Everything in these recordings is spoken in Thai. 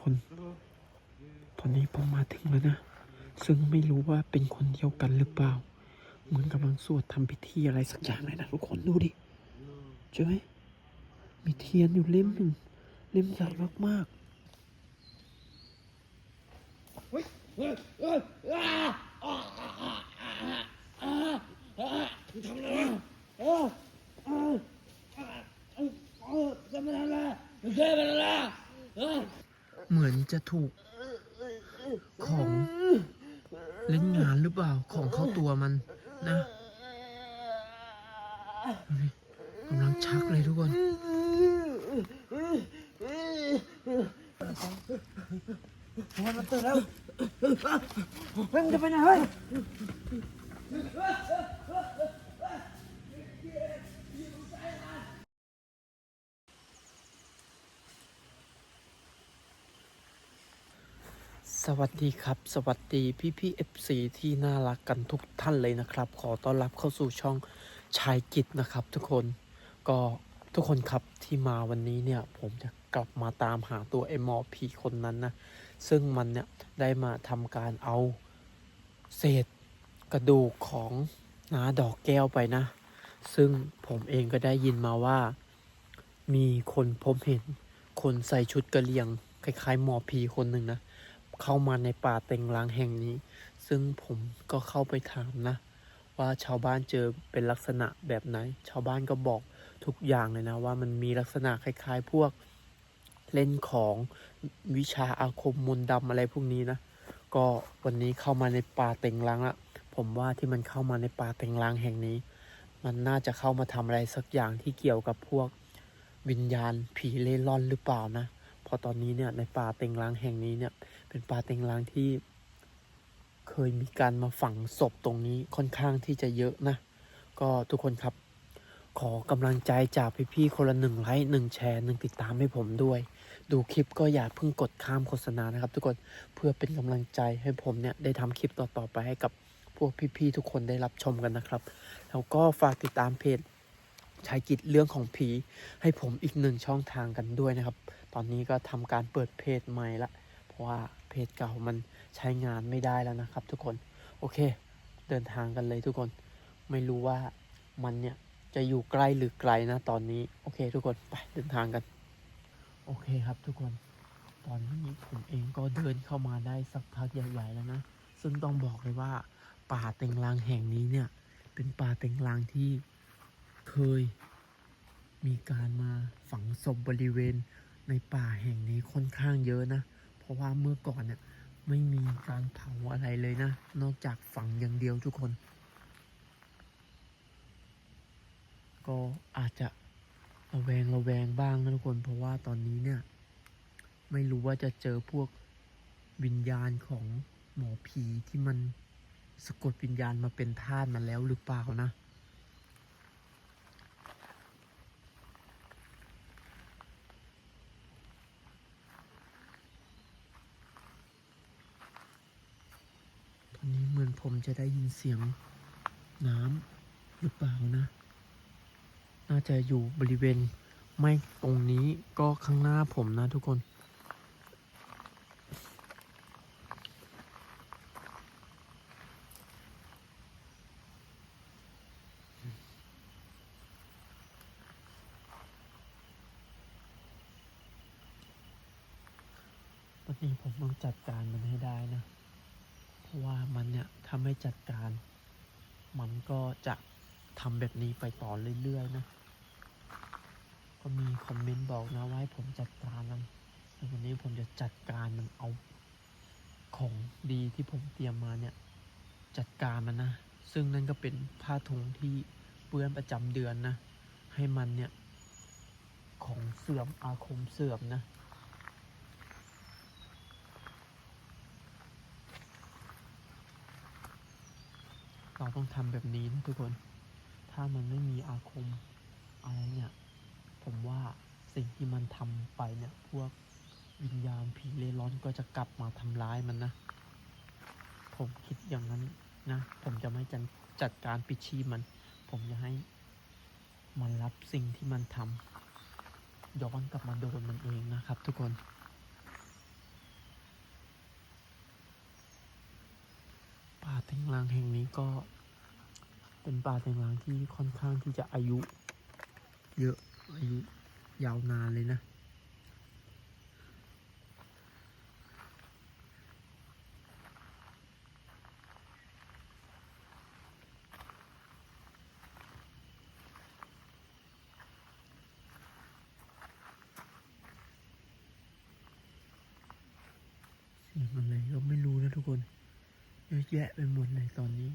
คน ตอนนี้ผมมาถึงแล้วนะ ซึ่งไม่รู้ว่าเป็นคนเดียวกันหรือเปล่า เหมือนกำลังสวดทำพิธีอะไรสักอย่างเลยนะทุกคนดูดิเจอไหมมีเทียนอยู่เล่มหนึ่งเล่มใหญ่มากๆเเหมือนจะถูก ของเล่นงานหรือเปล่าของเข้าตัวมันนะกำลังชักเลยทุกคนมันตื่นแล้วเฮ้ยมันจะไปไหนเฮ้ย วัสดีครับ สวัสดีพี่พี่เอฟซีที่น่ารักกันทุกท่านเลยนะครับ ขอต้อนรับเข้าสู่ช่องชายกิจนะครับ ทุกคนก็ทุกคนครับที่มาวันนี้เนี่ย ผมจะกลับมาตามหาตัวไอหมอผีคนนั้นนะ ซึ่งมันเนี่ย ได้มาทำการเอาเศษกระดูกของนาดอกแก้วไปนะ ซึ่งผมเองก็ได้ยินมาว่า มีคนพบเห็นคนใส่ชุดกระเหรี่ยงคล้ายๆหมอผีคนหนึ่งนะ เข้ามาในป่าเต็งลางแห่งนี้ ซึ่งผมก็เข้าไปถามนะ ว่าชาวบ้านเจอเป็นลักษณะแบบไหน ชาวบ้านก็บอกทุกอย่างเลยนะว่ามันมีลักษณะคล้ายๆ พวกเล่นของวิชาอาคมมนต์ดำอะไรพวกนี้นะ ก็วันนี้เข้ามาในป่าเต็งลางละผมว่าที่มันเข้ามาในป่าเต็งลางแห่งนี้ มันน่าจะเข้ามาทำอะไรสักอย่างที่เกี่ยวกับพวกวิญญาณผีเล่ร่อนหรือเปล่านะ พราะตอนนี้เนี่ยในป่าเต็งลางแห่งนี้เนี่ย เป็นป่าเต็งลางที่ เคยมีการมาฝังศพตรงนี้ค่อนข้างที่จะเยอะนะ ก็ทุกคนครับ ขอกำลังใจจากพี่ๆคนละหนึ่งไลค์หนึ่งแชร์หนึ่งติดตามให้ผมด้วย ดูคลิปก็อย่าเพิ่งกดข้ามโฆษณานะครับ ทุกคนเพื่อเป็นกำลังใจให้ผมเนี่ยได้ทำคลิปต่อๆไปให้กับพวกพี่ๆทุกคนได้รับชมกันนะครับ แล้วก็ฝากติดตามเพจชายกิจเรื่องของผีให้ผมอีกหนึ่งช่องทางกันด้วยนะครับ ตอนนี้ก็ทำการเปิดเพจใหม่ละ เพราะว่าเพจเก่ามันใช้งานไม่ได้แล้วนะครับ ทุกคน โอเค เดินทางกันเลยทุกคน ไม่รู้ว่ามันเนี่ยจะอยู่ใกล้หรือไกลนะตอนนี้ โอเค ทุกคน ไปเดินทางกัน โอเคครับทุกคน ตอนนี้ผมเองก็เดินเข้ามาได้สักพักใหญ่ๆแล้วนะ ซึ่งต้องบอกเลยว่าป่าเต็งลางแห่งนี้เนี่ย เป็นป่าเต็งลางที่เคยมีการมาฝังศพบริเวณ ในป่าแห่งนี้ค่อนข้างเยอะนะ เพราะว่าเมื่อก่อนเนี่ยไม่มีการเผาอะไรเลยนะ นอกจากฝังอย่างเดียวทุกคน ก็อาจจะระแวงระแวงบ้างนะทุกคน เพราะว่าตอนนี้เนี่ย ไม่รู้ว่าจะเจอพวกวิญญาณของหมอผีที่มันสะกดวิญญาณมาเป็นทาสมันแล้วหรือเปล่านะ นนี้เหมือนผมจะได้ยินเสียงน้ำหรือเปล่านะ น่าจะอยู่บริเวณไม่ตรงนี้ก็ข้างหน้าผมนะทุกคน ตอนนี้ผมต้องจัดการมันให้ได้นะเพราะ ว่ามันเนี่ยถ้าไม่จัดการ มันก็จะทำแบบนี้ไปต่อเรื่อยๆนะ ก็มีคอมเมนต์บอกนะว่าให้ผมจัดการมันในวันนี้ผมจะจัดการมันเอาของดีที่ผมเตรียมมาเนี่ย จัดการมันนะ ซึ่งนั่นก็เป็นผ้าถุงที่เปื้อนประจำเดือนนะ ให้มันเนี่ย ของเสื่อมอาคมเสื่อมนะ เราต้องทำแบบนี้นะทุกคน ถ้ามันไม่มีอาคมอะไรเนี่ย ผมว่าสิ่งที่มันทำไปเนี่ย พวกวิญญาณผีเร่ร่อนก็จะกลับมาทำร้ายมันนะ ผมคิดอย่างนั้นนะ ผมจะไม่จัดจัดการปิดชีมัน ผมจะให้มันรับสิ่งที่มันทำย้อนกลับมาโดนมันเองนะครับทุกคน เทงลางแห่งนี้ก็เป็นป่าแตงลางที่ค่อนข้างที่จะอายุ เยอะอายุยาวนานเลยนะเสียงอะไรก็ไม่รู้นะทุกคน เยอะแยะไปหมดเลยตอนนี้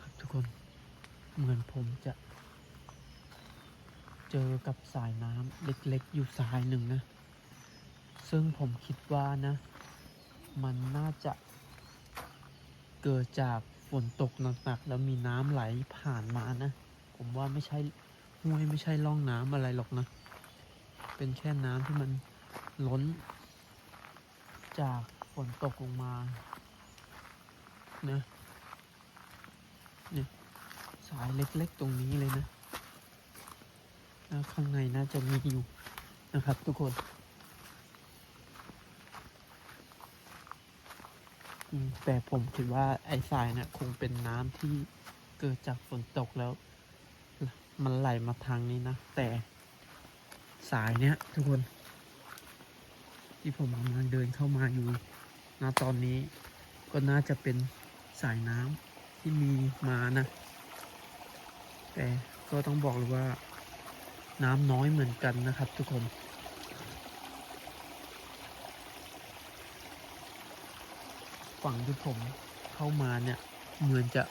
ครับทุกคน เหมือนผมจะ เจอกับสายน้ำเล็กๆ อยู่สายหนึ่งนะ ซึ่งผมคิดว่านะ มันน่าจะเกิดจากฝนตกหนักๆแล้วมีน้ำไหลผ่านมานะ ผมว่าไม่ใช่ห้วยไม่ใช่ร่องน้ำอะไรหรอกนะ เป็นแค่น้ำที่มันล้น จากฝนตกลงมานะเนี่ยสายเล็กๆตรงนี้เลยนะแล้วข้างในน่าจะมีอยู่นะครับทุกคน อืม แต่ผมคิดว่าไอ้ทรายเนี่ยคงเป็นน้ำที่เกิดจากฝนตกแล้ว มันไหลมาทางนี้นะ แต่สายเนี้ยทุกคน ที่ผมกำลังเดินเข้ามาอยู่ณตอนนี้ก็น่าจะเป็นสายน้ำที่มีมานะ แต่ก็ต้องบอกเลยว่าน้ำน้อยเหมือนกันนะครับทุกคน ฝั่งที่ผมเข้ามาเนี่ยเหมือนจะ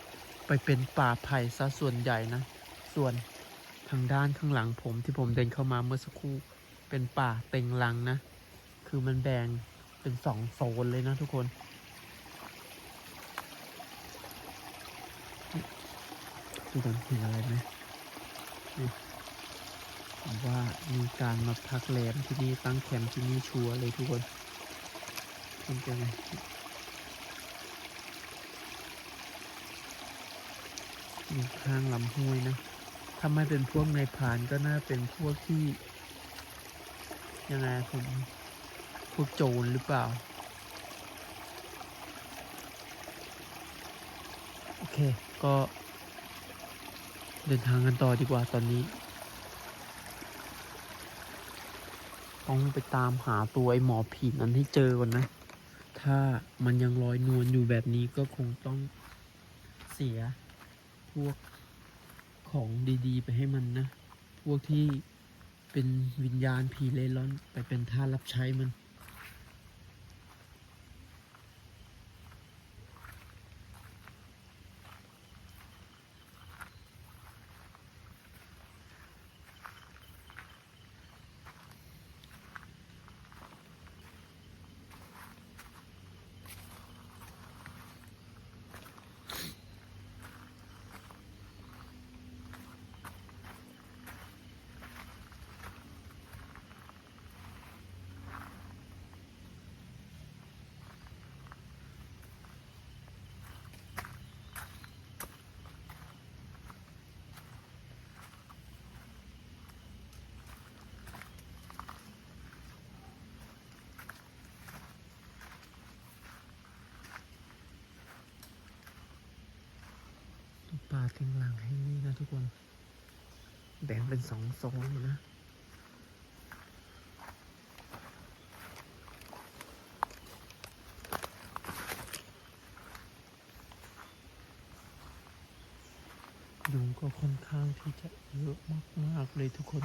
ไปเป็นป่าไผ่ซะส่วนใหญ่นะ ส่วนทางด้านข้างหลังผมที่ผมเดินเข้ามาเมื่อสักครู่เป็นป่าเต็งลังนะ คือมันแบ่งเป็นสองโซนเลยนะทุกคน ทุกคนเห็นอะไรไหมผมว่ามีการมาพักแรมที่นี่ตั้งแคมป์ที่นี่ชัวร์เลยทุกคนมันเป็นไง อยู่ข้างลำห้วยนะถ้าไม่เป็นพวกนายพานก็น่าเป็นพวกที่ ยังไงผมพวกโจรหรือเปล่า โอเค ก็ เดินทางกันต่อดีกว่าตอนนี้ ต้องไปตามหาตัวไอ้หมอผีนั้นให้เจอก่อนนะ ถ้ามันยังลอยนวลอยู่แบบนี้ก็คงต้องเสีย พวกของดีๆ ไปให้มันนะ พวกที่เป็นวิญญาณผีเล่ร่อนไปเป็นท่ารับใช้มัน ป่าทิ้งหลังให้นี่นะทุกคน แบ่งเป็นสองโซนเลยนะ ยุงก็ค่อนข้างที่จะเยอะมาก ๆ เลยทุกคน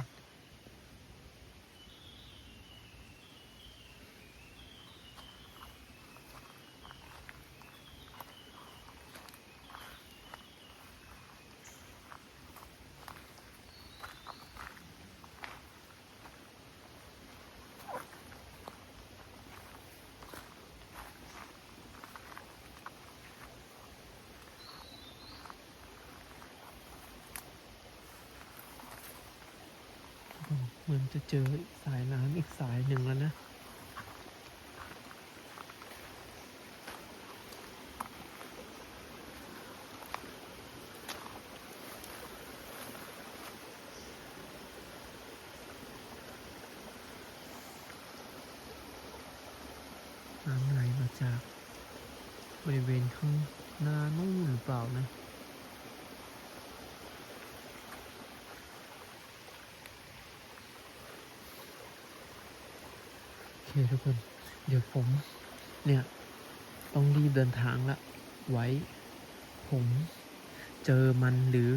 เจอสายน้ำอีกสายหนึ่งแล้วนะน้ำไหลมาจากบริเวณข้างหน้านู่นหรือเปล่านะ คทุกคน เดี๋ยวผม เนี่ย ต้องรีบเดินทางละ ไว้ ผมเจอมันหรือ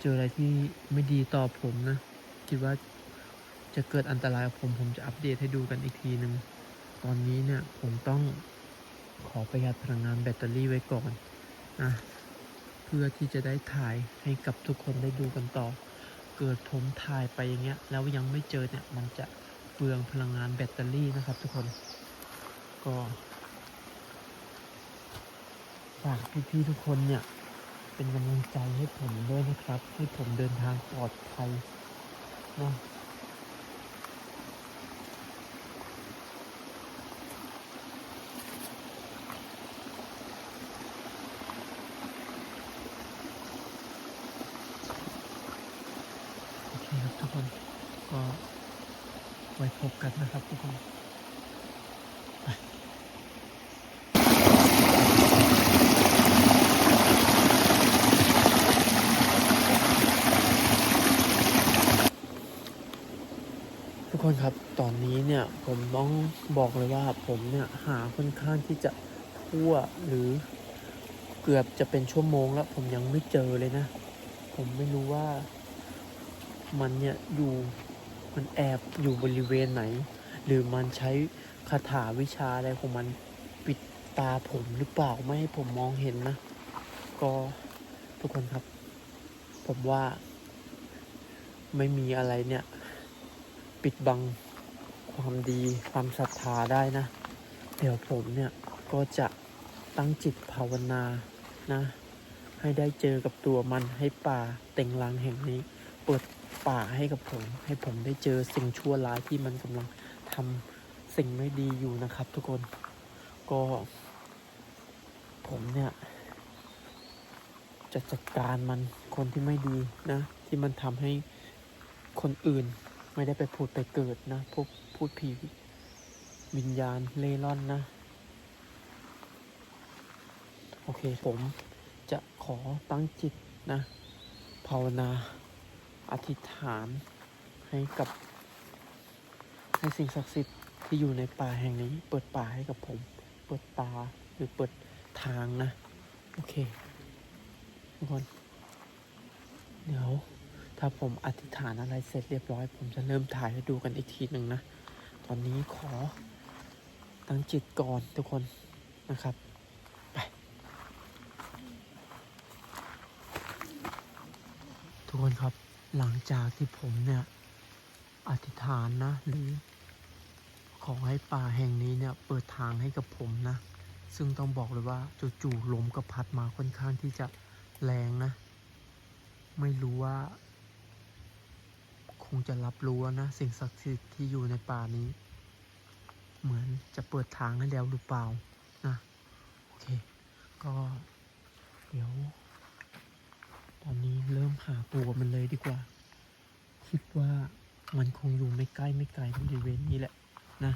เจออะไรที่ไม่ดีต่อผมนะ คิดว่าจะเกิดอันตรายกับผม ผมจะอัปเดตให้ดูกันอีกทีหนึ่ง ตอนนี้เนี่ย ผมต้องขอประหยัดพลังงานแบตเตอรี่ไว้ก่อนนะเพื่อที่จะได้ถ่ายให้กับทุกคนได้ดูกันต่อ เกิดผมถ่ายไปอย่างเงี้ย แล้วยังไม่เจอเนี่ย มันจะ เปลืองพลังงานแบตเตอรี่นะครับทุกคน ก็ฝากพี่ๆทุกคนเนี่ย เป็นกำลังใจให้ผมด้วยนะครับ ให้ผมเดินทางปลอดภัยนะทุกคนก็ ไว้พบกันนะครับทุกคนไปทุกคนครับตอนนี้เนี่ยผมต้องบอกเลยว่าผมเนี่ยหาค่อนข้างที่จะทั่วหรือเกือบจะเป็นชั่วโมงแล้ว ผมยังไม่เจอเลยนะ ผมไม่รู้ว่ามันเนี่ยอยู่ มันแอบอยู่บริเวณไหน หรือมันใช้คาถาวิชาอะไรของมันปิดตาผมหรือเปล่าไม่ให้ผมมองเห็นนะ ก็ทุกคนครับ ผมว่า ไม่มีอะไรเนี่ย ปิดบังความดีความศรัทธาได้นะ เดี๋ยวผมเนี่ยก็จะตั้งจิตภาวนานะ ให้ได้เจอกับตัวมันให้ป่าเต็งลังแห่งนี้ เปิดป่าให้กับผม ให้ผมได้เจอสิ่งชั่วร้ายที่มันกำลังทำสิ่งไม่ดีอยู่นะครับ ทุกคนก็ ผมเนี่ย จะจัดการมันคนที่ไม่ดีนะ ที่มันทำให้คนอื่นไม่ได้ไปพูดไปเกิดนะ พวกพูดผีวิญญาณเล่ร่อนนะ โอเคผมจะขอตั้งจิตนะภาวนา อธิษฐานให้กับ ให้สิ่งศักดิ์สิทธิ์ที่อยู่ในป่าแห่งนี้ เปิดป่าให้กับผม เปิดตาหรือเปิดทางนะ โอเคทุกคนเดี๋ยวถ้าผมอธิษฐานอะไรเสร็จเรียบร้อย ผมจะเริ่มถ่ายให้ดูกันอีกทีหนึ่งนะ ตอนนี้ขอตั้งจิตก่อนทุกคนนะครับ ไป ทุกคนครับ หลังจากที่ผมเนี่ยอธิษฐานนะหรือขอให้ป่าแห่งนี้เนี่ยเปิดทางให้กับผมนะ ซึ่งต้องบอกเลยว่าจู่ๆลมก็พัดมาค่อนข้างที่จะแรงนะ ไม่รู้ว่า คงจะรับรู้นะ สิ่งศักดิ์สิทธิ์ที่อยู่ในป่านี้ เหมือนจะเปิดทางให้แล้วหรือเปล่านะ โอเค ก็เดี๋ยว ตอนนี้เริ่มหาตัวมันเลยดีกว่า คิดว่ามันคงอยู่ไม่ใกล้ไม่ไกลบริเวณนี้แหละนะ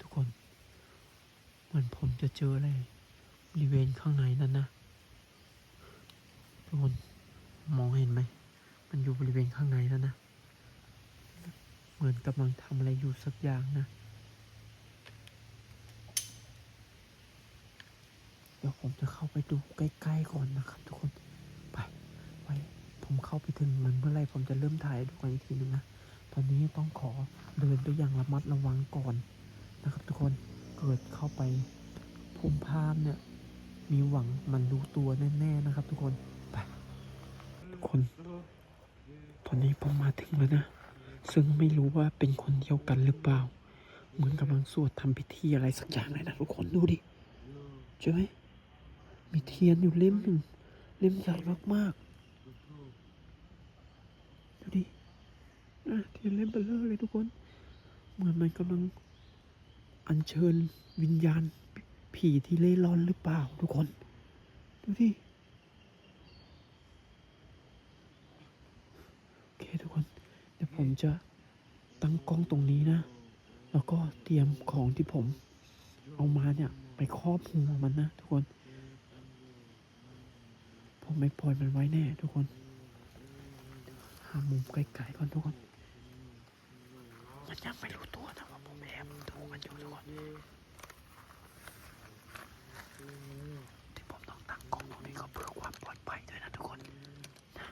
ทุกคนเหมือนผมจะเจออะไรบริเวณข้างในนั้นนะทุกคนมองเห็นไหม มันอยู่บริเวณข้างในแล้วนะ เหมือนกำลังทำอะไรอยู่สักอย่างนะ เดี๋ยวผมจะเข้าไปดูใกล้ๆก่อนนะครับ ทุกคน ไป ไว้ ผมเข้าไปถึงมันเมื่อไรผมจะเริ่มถ่ายดูกันอีกทีนึงนะ ตอนนี้ต้องขอเดินไปอย่างระมัดระวังก่อนนะครับ ทุกคน เกิดเข้าไปภูมิภาพเนี่ย มีหวังมันรู้ตัวแน่ๆนะครับ ทุกคน ไป ทุกคน ตอนนี้ผมมาถึงแล้วนะ ซึ่งไม่รู้ว่าเป็นคนเดียวกันหรือเปล่า เหมือนกำลังสวดทำพิธีอะไรสักอย่างเลยนะทุกคนดูดิใช่ไหม มีเทียนอยู่เล่มหนึ่งเล่มใหญ่มากๆ ดูดิเทียนเล่มเบลเลอร์เลยทุกคน เหมือนมันกำลังอัญเชิญวิญญาณผีที่เล่ร่อนหรือเปล่าทุกคน ดูดิโอเคทุกคน เดี๋ยวผมจะตั้งกล้องตรงนี้นะ แล้วก็เตรียมของที่ผมเอามาเนี่ย ไปครอบหัวมันนะทุกคน ผมไม่ปล่อยมันไว้แน่ทุกคน หามุมไกลๆก่อนทุกคน มันยังไม่รู้ตัวนะว่าผมแอบดูมันอยู่ทุกคนที่ผมต้องตั้งกล้องตรงนี้ก็เพื่อความปลอดภัยด้วยนะทุกคนนะ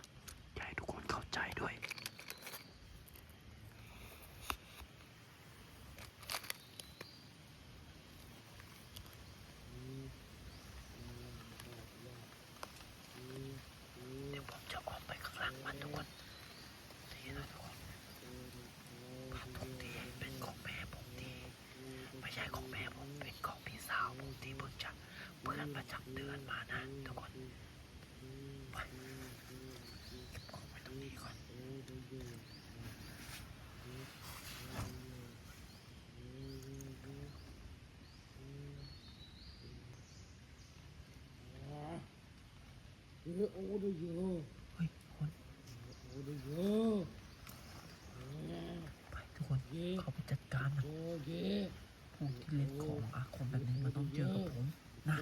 อยากให้ทุกคนเข้าใจด้วย เดี๋ยวผมจะออกไปข้างหลังมันทุกคนนี่นะทุกคนผ้าผมที่เป็นของแม่ผมที่ไม่ใช่ของแม่ผมเป็นของพี่สาวผมที่เพิ่งจะ เพื่อนประจำเดือนมานะทุกคนไปเก็บของไว้ตรงนี้ก่อนเออโอ้ดูเยอะ เฮ้ยทุกคน โอ้ดูเยอะ ไปทุกคนเขาไปจัดการมัน โอ้เย พวกที่เล่นของอาคมแบบนี้มันต้องเจอกับผมนะ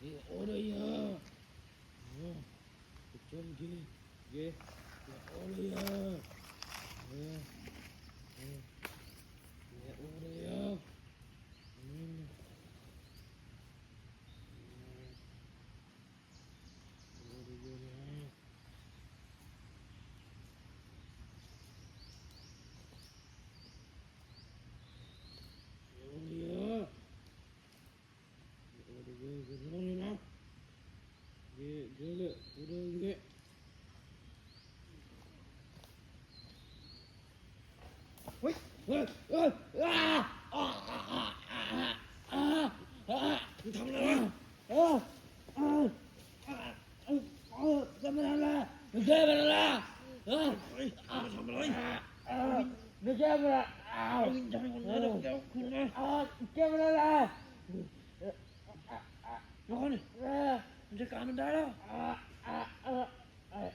เยอะโอ้ดูเยอะโอ้จมจีเย โอ้ดูเยอะเออเออโอ้ดูเยอะอืมโอ้ดูเยอะนะ Oluyor. Oluyor. Ne oluyor lan? Ge- Böyle, buraya ge- Oy! Oy! Oy! Ah! Ah! Ah! Ah! Ah! Ah! มึงทำอะไรวะเออเออเออเออเออทำอะไรมึงแก้มันอะไรเออเฮ้ยอ่าทำอะไรเออมึงแก้มันอะไรอ้าวมึงจะให้คนเดียวเดี๋ยวคุณนะเออแก้มันอะไรทุกคนเออมันจัดการมันได้แล้วอ่าอ่าเออเออ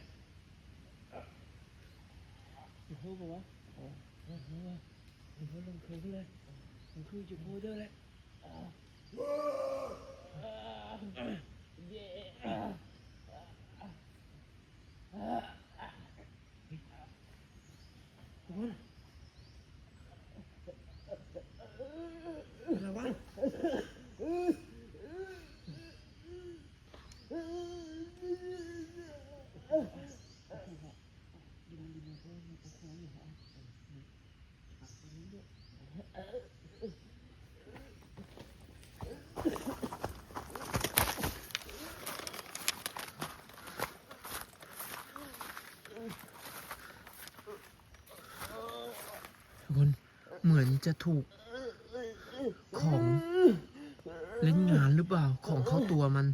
อย่าพูดบอกว่าโอ้โหโอ้โหโอ้โหลงคืนเลยลงคือจะพูดด้วยเลยอะไรวะทุกคนเห มือนจะถูก ของเล่นงานหรือเปล่าของเข้าตัวมัน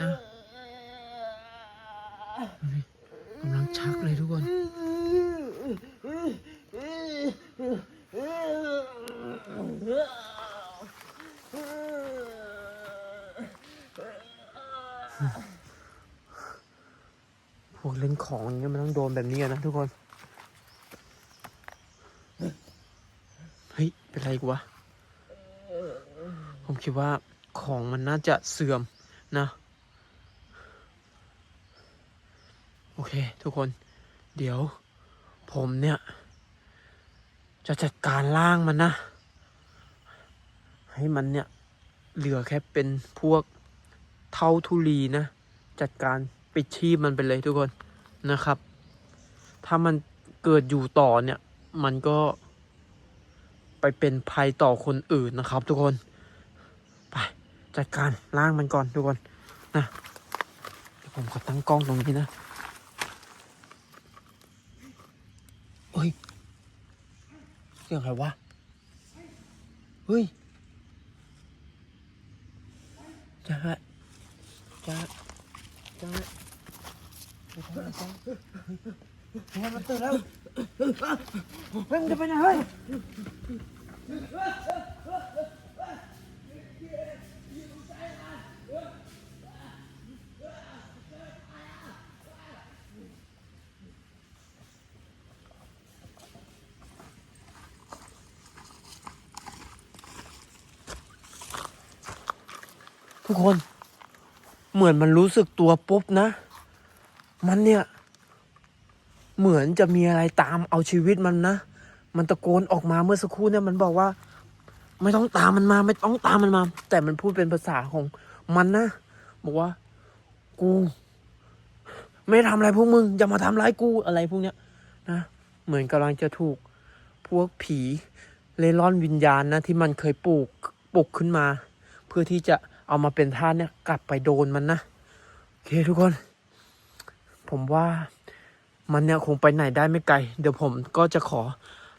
นะกำลังชักเลยทุกคนพวกเล่นของเงี้ยมันต้องโดนแบบนี้นะทุกคน เฮ้ ยเป็นไรกูวะ ผมคิดว่าของมันน่าจะเสื่อมนะ โอเค ทุกคน เดี๋ยว ผมเนี่ย จะจัดการล่างมันนะ ให้มันเนี่ย เหลือแค่เป็นพวกเท่าทุลีนะ จัดการปิดชีพมันไปเลยทุกคนนะครับ ถ้ามันเกิดอยู่ต่อเนี่ย มันก็ ไปเป็นภัยต่อคนอื่นนะครับ ทุกคน ไปจัดการล้างมันก่อนทุกคนนะเดี๋ยวผมขอตั้งกล้องตรงนี้นะเฮ้ยเสียงใครวะเฮ้ยจ้าจ้าจ้าไปทำอะไรกันเฮ้ยมันตื่นแล้วเฮ้ยมึงจะไปไหนเฮ้ย ทุกคนเหมือนมันรู้สึกตัวปุ๊บนะ มันเนี่ย เหมือนจะมีอะไรตามเอาชีวิตมันนะ มันตะโกนออกมาเมื่อสักครู่เนี่ยมันบอกว่า ไม่ต้องตามมันมาไม่ต้องตามมันมา แต่มันพูดเป็นภาษาของมันนะบอกว่า กู ไม่ทำอะไรพวกมึงอย่ามาทำร้ายกูอะไรพวกเนี้ยนะเหมือนกำลังจะถูกพวกผีเล่ร่อนวิญญาณนะที่มันเคยปลูกปลุกขึ้นมา เพื่อที่จะเอามาเป็นท่านเนี่ย กลับไปโดนมันนะโอเคทุกคน ผมว่ามันเนี่ยคงไปไหนได้ไม่ไกล เดี๋ยวผมก็จะขอ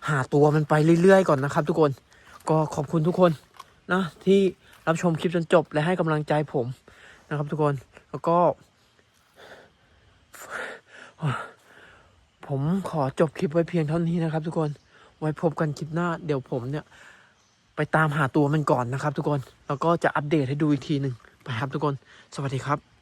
หาตัวมันไปเรื่อยๆก่อนนะครับ ทุกคนก็ขอบคุณทุกคนนะที่รับชมคลิปจนจบและให้กำลังใจผมนะครับ ทุกคนแล้วก็ ผมขอจบคลิปไว้เพียงเท่านี้นะครับ ทุกคนไว้พบกันคลิปหน้า เดี๋ยวผมเนี่ย ไปตามหาตัวมันก่อนนะครับ ทุกคนแล้วก็จะอัปเดตให้ดูอีกทีหนึ่งไปครับทุกคน สวัสดีครับ